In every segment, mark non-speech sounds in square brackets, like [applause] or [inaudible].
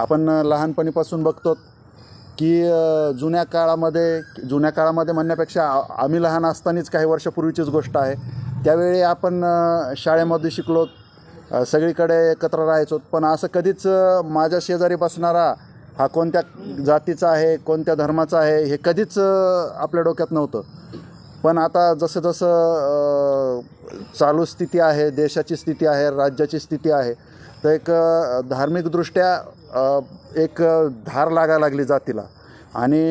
आपण लहानपणीपासून बघतो की जुन्या काळामध्ये जुन्या काळामध्ये म्हणण्यापेक्षा आम्ही लहान असतानाच काही वर्षापूर्वीचीच गोष्ट आहे. त्यावेळी आपण शाळेमध्ये शिकलो सगळीकडे एकत्र राहायचो. पण असं कधीच माझ्या शेजारी बसणारा हा कोणत्या जातीचा आहे कोणत्या धर्माचा आहे हे कधीच आपल्या डोक्यात नव्हतं. पण आता जसं जसं चालू स्थिती आहे देशाची स्थिती आहे राज्याची स्थिती आहे तर एक धार्मिकदृष्ट्या एक धार लागायला लागली जातीला. आणि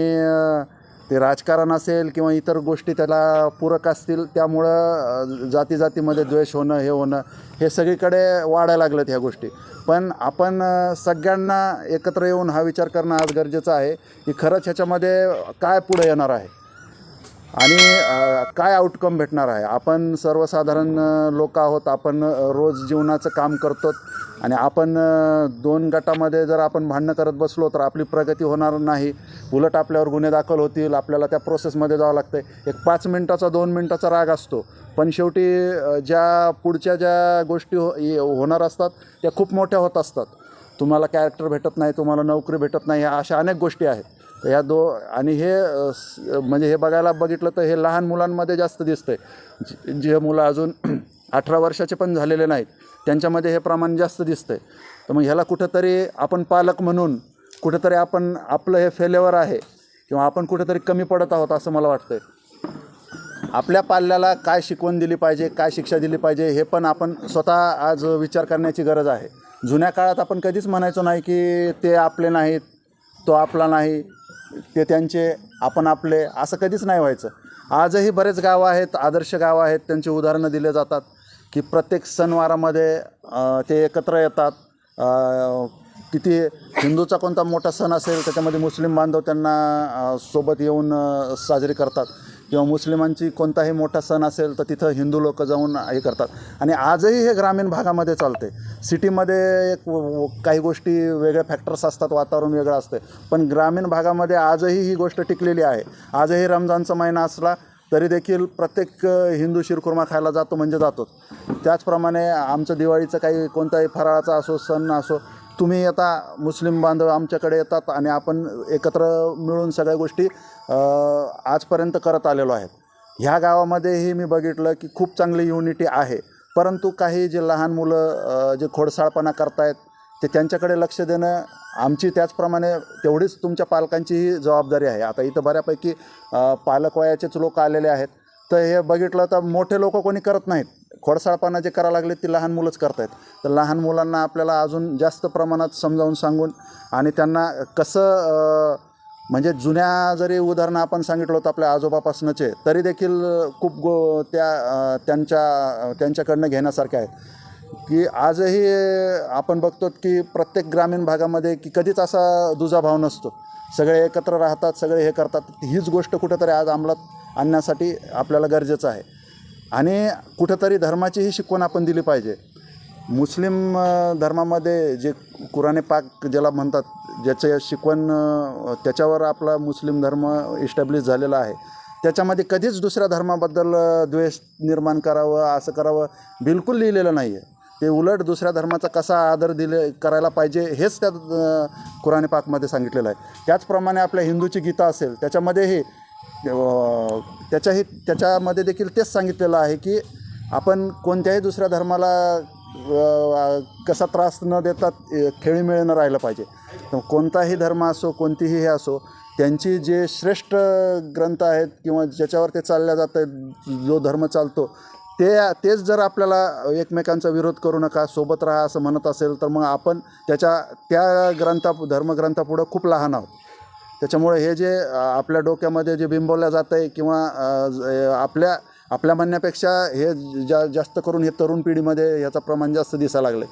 ते राजकारण असेल किंवा इतर गोष्टी त्याला पूरक असतील त्यामुळं जाती जातीमध्ये द्वेष होणं हे होणं हे सगळीकडे वाढायला लागलं ह्या गोष्टी. पण आपण सगळ्यांना एकत्र येऊन हा विचार करणं आज गरजेचं आहे की खरंच ह्याच्यामध्ये काय पुढे येणार आहे? आणि काय आउटकम भेटणार आहे? आपण सर्वसाधारण लोक आहोत आपण रोज जीवनाचं काम करतो आणि आपण दोन गटामध्ये जर आपण भांडणं करत बसलो तर आपली प्रगती होणार नाही. उलट आपल्यावर गुन्हे दाखल होतील आपल्याला त्या प्रोसेसमध्ये जावं लागतं एक पाच मिनटाचा दोन मिनटाचा राग असतो. पण शेवटी ज्या पुढच्या ज्या गोष्टी हो ये- होणार असतात त्या खूप मोठ्या होत असतात. तुम्हाला कॅरेक्टर भेटत नाही तुम्हाला नोकरी भेटत नाही ह्या अशा अनेक गोष्टी आहेत. तर ह्या दो आणि हे स- म्हणजे हे बघायला बघितलं तर हे लहान मुलांमध्ये जास्त दिसतं आहे जे मुलं अजून [clears throat] अठरा वर्षाचे पण झालेले नाहीत त्यांच्यामध्ये हे प्रमाण जास्त दिसतं आहे तर मग ह्याला कुठंतरी आपण पालक म्हणून कुठंतरी आपण आपलं हे फेलेवर आहे किंवा आपण कुठंतरी कमी पडत आहोत असं मला वाटतं आहे आपल्या पाल्याला काय शिकवण दिली पाहिजे काय शिक्षा दिली पाहिजे हे पण आपण स्वतः आज विचार करण्याची गरज आहे. जुन्या काळात आपण कधीच म्हणायचो नाही की ते आपले नाहीत तो आपला नाही. ते त्यांचे आपण आपले असं कधीच नाही व्हायचं. आजही बरेच गावं आहेत आदर्श गावं आहेत त्यांची उदाहरणं दिले जातात की प्रत्येक सणवारामध्ये ते एकत्र येतात. किती हिंदूचा कोणता मोठा सण असेल त्याच्यामध्ये मुस्लिम बांधव त्यांना सोबत येऊन साजरी करतात. किंवा मुस्लिमांची कोणताही मोठा सण असेल तर तिथं हिंदू लोक जाऊन हे करतात. आणि आजही हे ग्रामीण भागामध्ये चालते. सिटीमध्ये एक काही गोष्टी वेगळ्या फॅक्टर्स असतात वातावरण वेगळं असते. पण ग्रामीण भागामध्ये आजही ही गोष्ट टिकलेली आहे. आजही रमजानचा महिना असला तरी देखील प्रत्येक हिंदू शिरखुर्मा खायला जातो म्हणजे जातोच. त्याचप्रमाणे आमचं दिवाळीचं काही कोणताही फराळाचा असो सण असो तुम्ही आता मुस्लिम बांधव आमच्याकडे येतात आणि आपण एकत्र मिळून सगळ्या गोष्टी आजपर्यंत करत आलेलो आहेत. ह्या गावामध्येही मी बघितलं की खूप चांगली युनिटी आहे. परंतु काही जे लहान मुलं जे खोडसाळपणा करतायत ते त्यांच्याकडे लक्ष देणं आमची त्याचप्रमाणे तेवढीच तुमच्या पालकांचीही जबाबदारी आहे. आता इथं बऱ्यापैकी पालकवयाचेच पालक वयाचेच लोक आलेले आहेत. तर हे बघितलं तर मोठे लोक कोणी करत नाहीत. खोडसाळपणा जे करायला लागले ते लहान मुलंच करतायत. तर लहान मुलांना आपल्याला अजून जास्त प्रमाणात समजावून सांगून आणि त्यांना कसं म्हणजे जुन्या जरी उदाहरणं आपण सांगितलं होतं आपल्या आजोबापासूनचे तरी देखील खूप गो त्या त्यांच्या त्यांच्याकडनं घेण्यासारखे आहेत. की आजही आपण बघतो की प्रत्येक ग्रामीण भागामध्ये की कधीच असा दुजाभाव नसतो. सगळे एकत्र राहतात सगळे हे करतात. हीच गोष्ट कुठंतरी आज अंमलात आणण्यासाठी आपल्याला गरजेचं आहे. आणि कुठंतरी धर्माचीही शिकवण आपण दिली पाहिजे. मुस्लिम धर्मामध्ये जे कुराणे पाक ज्याला म्हणतात ज्याचं शिकवण त्याच्यावर आपला मुस्लिम धर्म इस्टॅब्लिश झालेला आहे. त्याच्यामध्ये कधीच दुसऱ्या धर्माबद्दल द्वेष निर्माण करावं असं करावं बिलकुल लिहिलेलं नाही आहे ते उलट दुसऱ्या धर्माचा कसा आदर दिले करायला पाहिजे हेच त्या कुराणे पाकमध्ये सांगितलेलं आहे. त्याचप्रमाणे आपल्या हिंदूची गीता असेल त्याच्यामध्येही त्याच्याही त्याच्यामध्ये देखील तेच सांगितलेलं आहे की आपण कोणत्याही दुसऱ्या धर्माला कसा त्रास न देता खेळीमेळीनं न राहिलं पाहिजे. कोणताही धर्म असो कोणतीही हे असो त्यांची जे श्रेष्ठ ग्रंथ आहेत किंवा ज्याच्यावर ते चालल्या जातं जो धर्म चालतो ते तेच जर आपल्याला एकमेकांचा विरोध करू नका सोबत राहा असं म्हणत असेल तर मग आपण त्याच्या त्या ग्रंथा धर्मग्रंथापुढं खूप लहान आहोत. त्याच्यामुळे हे जे आपल्या डोक्यामध्ये जे बिंबवलं जातं आहे किंवा आपल्या आपल्या म्हणण्यापेक्षा हे जा जास्त करून हे तरुण पिढीमध्ये ह्याचं प्रमाण जास्त दिसायला लागलं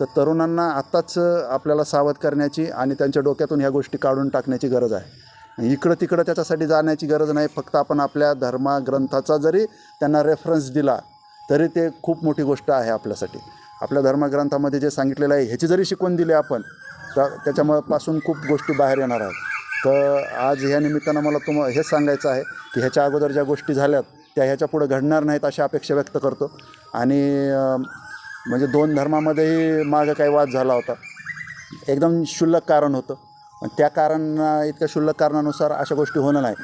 तर तरुणांना आत्ताच आपल्याला सावध करण्याची आणि त्यांच्या डोक्यातून ह्या गोष्टी काढून टाकण्याची गरज आहे. इकडं तिकडं त्याच्यासाठी जाण्याची गरज नाही फक्त आपण आपल्या धर्मग्रंथाचा जरी त्यांना रेफरन्स दिला तरी ते खूप मोठी गोष्ट आहे आपल्यासाठी. आपल्या धर्मग्रंथामध्ये जे सांगितलेलं आहे ह्याची जरी शिकवण दिली आपण तर त्याच्यापासून खूप गोष्टी बाहेर येणार आहेत. तर आज ह्या निमित्तानं मला तुम हेच सांगायचं आहे की ह्याच्या अगोदर ज्या गोष्टी झाल्यात त्या ह्याच्या पुढं घडणार नाहीत अशी अपेक्षा व्यक्त करतो. आणि म्हणजे दोन धर्मामध्येही मागं काही वाद झाला होता. एकदम क्षुल्लक कारण होतं. त्या कारण इतक्या क्षुल्लक कारणानुसार अशा गोष्टी होणं नाही.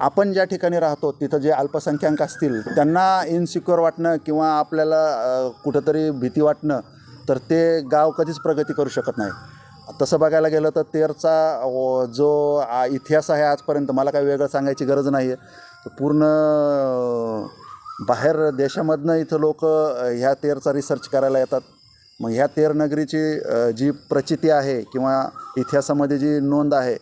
आपण ज्या ठिकाणी राहतो तिथं जे अल्पसंख्याक असतील त्यांना इनसिक्युअर वाटणं किंवा आपल्याला कुठंतरी भीती वाटणं तर ते गाव कधीच प्रगती करू शकत नाही. तसं बघायला गेलं तर तेरचा जो आ, इतिहास आहे आजपर्यंत मला काही वेगळं सांगायची गरज नाही आहे पूर्ण बाहेर देशामधनं इथं लोक ह्या तेरचा रिसर्च करायला येतात. मग ह्या तेर नगरीची जी प्रचिती आहे किंवा इतिहासामध्ये जी नोंद आहे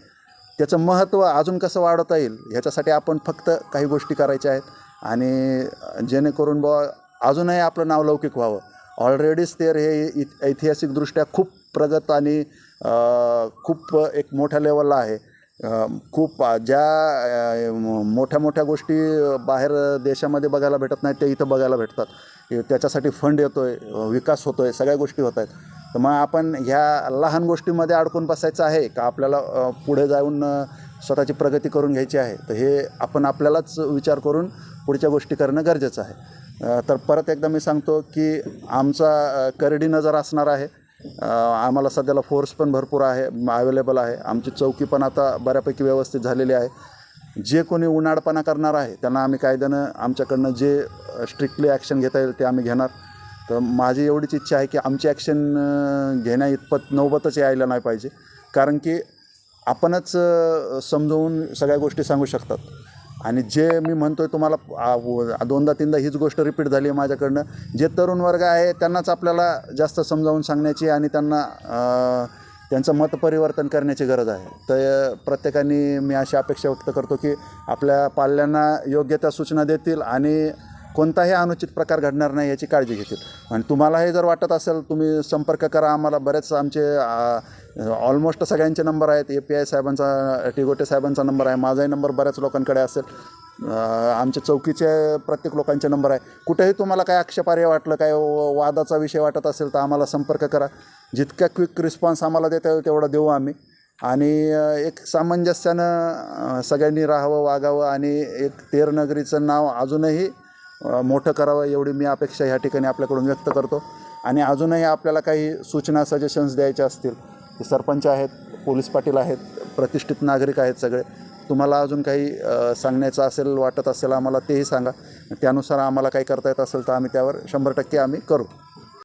त्याचं महत्त्व अजून कसं वाढवता येईल ह्याच्यासाठी आपण फक्त काही गोष्टी करायच्या आहेत. आणि जेणेकरून बुवा अजूनही आपलं नाव लौकिक व्हावं. ऑलरेडीच तेर हे ऐतिहासिकदृष्ट्या खूप प्रगत आणि खूप एक मोठ्या लेवलला आहे. खूप ज्या मोठ्या मोठ्या गोष्टी बाहेर देशामध्ये बघायला भेटत नाहीत त्या इथं बघायला भेटतात. त्याच्यासाठी फंड येतो आहे विकास होतो आहे सगळ्या गोष्टी होत आहेत. तर मग आपण ह्या लहान गोष्टीमध्ये अडकून बसायचं आहे का? आपल्याला पुढे जाऊन स्वतःची प्रगती करून घ्यायची आहे? तर हे आपण आपल्यालाच विचार करून पुढच्या गोष्टी करणं गरजेचं आहे. तर परत एकदा मी सांगतो की आमचा करडी नजर असणार आहे. आम्हाला सध्याला फोर्स पण भरपूर आहे अवेलेबल आहे. आमची चौकी पण आता बऱ्यापैकी व्यवस्थित झालेली आहे. जे कोणी उन्हाळपणा करणार आहे त्यांना आम्ही कायद्यानं आमच्याकडनं जे स्ट्रिक्टली ॲक्शन घेता येईल ते आम्ही घेणार. तर माझी एवढीच इच्छा आहे की आमची ॲक्शन घेण्या इतपत नौबतच यायला नाही पाहिजे. कारण की आपणच समजवून सगळ्या गोष्टी सांगू शकतात. आणि जे मी म्हणतो आहे तुम्हाला दोनदा तीनदा हीच गोष्ट रिपीट झाली आहे माझ्याकडनं. जे तरुण वर्ग आहे त्यांनाच आपल्याला जास्त समजावून सांगण्याची आणि त्यांना त्यांचं मत परिवर्तन करण्याची गरज आहे. तर प्रत्येकाने मी अशी अपेक्षा व्यक्त करतो की आपल्या पाल्यांना योग्य त्या सूचना देतील आणि कोणताही अनुचित प्रकार घडणार नाही याची काळजी घेतील. आणि तुम्हाला हे जर वाटत असेल तुम्ही संपर्क करा. आम्हाला बरेच आमचे ऑलमोस्ट सगळ्यांचे नंबर आहेत. ए पी आय साहेबांचा टिगोटे साहेबांचा नंबर आहे. माझाही नंबर बऱ्याच लोकांकडे असेल. आमच्या चौकीचे प्रत्येक लोकांचे नंबर आहे. कुठेही तुम्हाला काय आक्षेपार्ह वाटलं काय व- वादाचा विषय वाटत असेल तर आम्हाला संपर्क करा. जितका क्विक रिस्पॉन्स आम्हाला देता येईल तेवढा देऊ आम्ही. आणि एक सामंजस्यानं सगळ्यांनी राहावं वागावं आणि एक तेर नगरीचं नाव अजूनही मोठं करावं एवढी मी अपेक्षा ह्या ठिकाणी आपल्याकडून व्यक्त करतो. आणि अजूनही आपल्याला काही सूचना सजेशन्स द्यायच्या असतील ते सरपंच आहेत पोलीस पाटील आहेत प्रतिष्ठित नागरिक आहेत सगळे तुम्हाला अजून काही सांगण्याचं असेल वाटत असेल आम्हाला तेही सांगा. त्यानुसार आम्हाला काही करता येत असेल तर आम्ही त्यावर शंभर टक्के आम्ही करू.